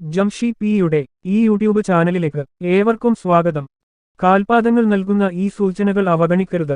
ജംഷി പിയുടെ ഈ യൂട്യൂബ് ചാനലിലേക്ക് ഏവർക്കും സ്വാഗതം. കാൽപാദങ്ങൾ നൽകുന്ന ഈ സൂചനകൾ അവഗണിക്കരുത്.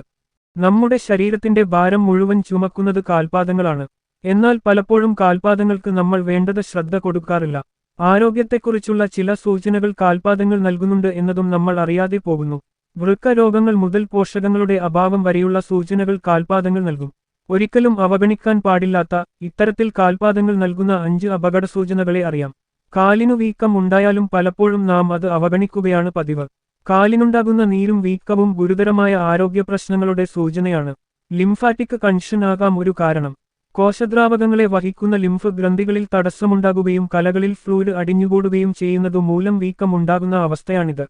നമ്മുടെ ശരീരത്തിന്റെ ഭാരം മുഴുവൻ ചുമക്കുന്നത് കാൽപാദങ്ങളാണ്. എന്നാൽ പലപ്പോഴും കാൽപാദങ്ങൾക്ക് നമ്മൾ വേണ്ടത് ശ്രദ്ധ കൊടുക്കാറില്ല. ആരോഗ്യത്തെക്കുറിച്ചുള്ള ചില സൂചനകൾ കാൽപാദങ്ങൾ നൽകുന്നുണ്ട് എന്നതും നമ്മൾ അറിയാതെ പോകുന്നു. വൃക്ക രോഗങ്ങൾ മുതൽ പോഷകങ്ങളുടെ അഭാവം വരെയുള്ള സൂചനകൾ കാൽപാദങ്ങൾ നൽകും. ഒരിക്കലും അവഗണിക്കാൻ പാടില്ലാത്ത ഇത്തരത്തിൽ കാൽപാദങ്ങൾ നൽകുന്ന അഞ്ച് അപകട സൂചനകളെ അറിയാം. കാലിനു വീക്കം ഉണ്ടായാലും പലപ്പോഴും നാം അത് അവഗണിക്കുകയാണ് പതിവ്. കാലിനുണ്ടാകുന്ന നീരും വീക്കവും ഗുരുതരമായ ആരോഗ്യ പ്രശ്നങ്ങളുടെ സൂചനയാണ്. ലിംഫാറ്റിക് കൺഷൻ ആകാം ഒരു കാരണം. കോശദ്രാവകങ്ങളെ വഹിക്കുന്ന ലിംഫ് ഗ്രന്ഥികളിൽ തടസ്സമുണ്ടാകുകയും കലകളിൽ ഫ്ലൂര് അടിഞ്ഞുകൂടുകയും ചെയ്യുന്നതു മൂലം വീക്കം ഉണ്ടാകുന്ന അവസ്ഥയാണിത്.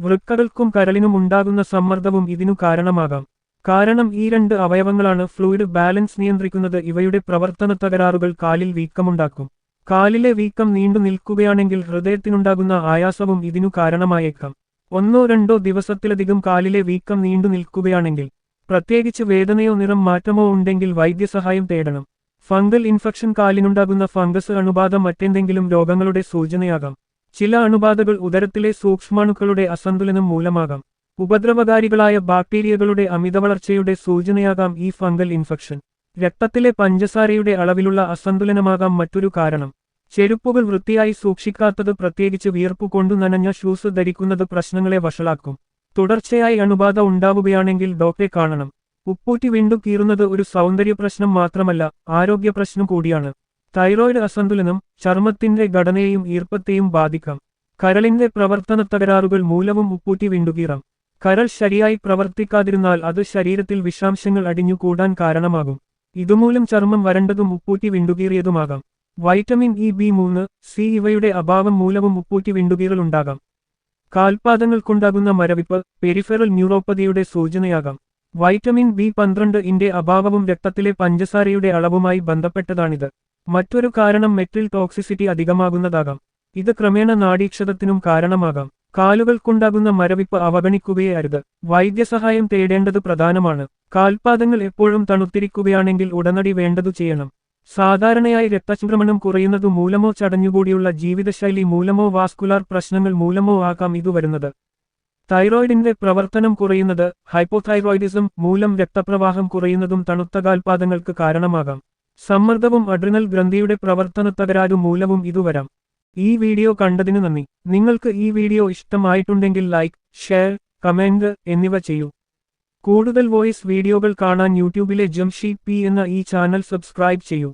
വൃക്കകൾക്കും കരളിനും ഉണ്ടാകുന്ന സമ്മർദ്ദവും ഇതിനു കാരണമാകാം. കാരണം ഈ രണ്ട് അവയവങ്ങളാണ് ഫ്ലൂയിഡ് ബാലൻസ് നിയന്ത്രിക്കുന്നത്. ഇവയുടെ പ്രവർത്തന തകരാറുകൾ കാലിൽ വീക്കമുണ്ടാക്കും. കാലിലെ വീക്കം നീണ്ടു നിൽക്കുകയാണെങ്കിൽ ഹൃദയത്തിനുണ്ടാകുന്ന ആയാസവും ഇതിനു കാരണമായേക്കാം. ഒന്നോ രണ്ടോ ദിവസത്തിലധികം കാലിലെ വീക്കം നീണ്ടു നിൽക്കുകയാണെങ്കിൽ പ്രത്യേകിച്ച് വേദനയോ നിറം മാറ്റമോ ഉണ്ടെങ്കിൽ വൈദ്യസഹായം തേടണം. ഫംഗൽ ഇൻഫെക്ഷൻ കാലിനുണ്ടാകുന്ന ഫംഗസ് അണുബാധ മറ്റെന്തെങ്കിലും രോഗങ്ങളുടെ സൂചനയാകാം. ചില അണുബാധകൾ ഉദരത്തിലെ സൂക്ഷ്മാണുക്കളുടെ അസന്തുലനം മൂലമാകാം. ഉപദ്രവകാരികളായ ബാക്ടീരിയകളുടെ അമിത വളർച്ചയുടെ സൂചനയാകാം ഈ ഫംഗൽ ഇൻഫെക്ഷൻ. രക്തത്തിലെ പഞ്ചസാരയുടെ അളവിലുള്ള അസന്തുലനമാകാം മറ്റൊരു കാരണം. ചെരുപ്പുകൾ വൃത്തിയായി സൂക്ഷിക്കാത്തത് പ്രത്യേകിച്ച് വിയർപ്പ് കൊണ്ടു നനഞ്ഞ ഷൂസ് ധരിക്കുന്നത് പ്രശ്നങ്ങളെ വഷളാക്കും. തുടർച്ചയായി അണുബാധ ഉണ്ടാവുകയാണെങ്കിൽ ഡോക്ടറെ കാണണം. ഉപ്പൂറ്റി വീണ്ടു കീറുന്നത് ഒരു സൗന്ദര്യ പ്രശ്നം മാത്രമല്ല ആരോഗ്യ പ്രശ്നം കൂടിയാണ്. തൈറോയിഡ് അസന്തുലനം ചർമ്മത്തിന്റെ ഘടനയെയും ഈർപ്പത്തെയും ബാധിക്കാം. കരളിന്റെ പ്രവർത്തന തകരാറുകൾ മൂലവും ഉപ്പൂറ്റി വീണ്ടുകീറാം കരൾ ശരിയായി പ്രവർത്തിക്കാതിരുന്നാൽ അത് ശരീരത്തിൽ വിഷാംശങ്ങൾ അടിഞ്ഞുകൂടാൻ കാരണമാകും. ഇതുമൂലം ചർമ്മം വരണ്ടതും ഉപ്പൂറ്റി വിണ്ടുകീറിയതുമാകാം വൈറ്റമിൻ ഇ ബി മൂന്ന് സി ഇവയുടെ അഭാവം മൂലവും ഉപ്പൂറ്റി വിണ്ടുകീറൽ ഉണ്ടാകാം കാൽപാദങ്ങൾക്കുണ്ടാകുന്ന മരവിപ്പ് പെരിഫെറൽ ന്യൂറോപ്പതിയുടെ സൂചനയാകാം. വൈറ്റമിൻ ബി പന്ത്രണ്ട് ഇന്റെ അഭാവവും രക്തത്തിലെ പഞ്ചസാരയുടെ അളവുമായി ബന്ധപ്പെട്ടതാണിത്. മറ്റൊരു കാരണം മെറ്റിൽ ടോക്സിസിറ്റി അധികമാകുന്നതാകാം. ഇത് ക്രമേണ നാഡീക്ഷതത്തിനും കാരണമാകാം. കാലുകൾക്കുണ്ടാകുന്ന മരവിപ്പ് അവഗണിക്കുകയേ അരുത് വൈദ്യസഹായം തേടേണ്ടത് പ്രധാനമാണ്. കാൽപാദങ്ങൾ എപ്പോഴും തണുത്തിരിക്കുകയാണെങ്കിൽ ഉടനടി വേണ്ടതു ചെയ്യണം. സാധാരണയായി രക്തചംക്രമണം കുറയുന്നതു മൂലമോ ചടഞ്ഞുകൂടിയുള്ള ജീവിതശൈലി മൂലമോ വാസ്കുലാർ പ്രശ്നങ്ങൾ മൂലമോ ആകാം ഇത് വരുന്നത്. തൈറോയിഡിന്റെ പ്രവർത്തനം കുറയുന്നത് ഹൈപ്പോതൈറോയിഡിസം മൂലം രക്തപ്രവാഹം കുറയുന്നതും തണുത്ത കാൽപാദങ്ങൾക്ക് കാരണമാകാം. സമ്മർദ്ദവും അഡ്രിനൽ ഗ്രന്ഥിയുടെ പ്രവർത്തന തകരാറും മൂലവും ഇതുവരാം ഈ വീഡിയോ കണ്ടതിന് നന്ദി. നിങ്ങൾക്ക് ഈ വീഡിയോ ഇഷ്ടമായിട്ടുണ്ടെങ്കിൽ ലൈക്ക് ഷെയർ കമന്റ് എന്നിവ ചെയ്യൂ. കൂടുതൽ വോയിസ് വീഡിയോകൾ കാണാൻ യൂട്യൂബിലെ ജംഷി പി എന്ന ഈ ചാനൽ സബ്സ്ക്രൈബ് ചെയ്യൂ.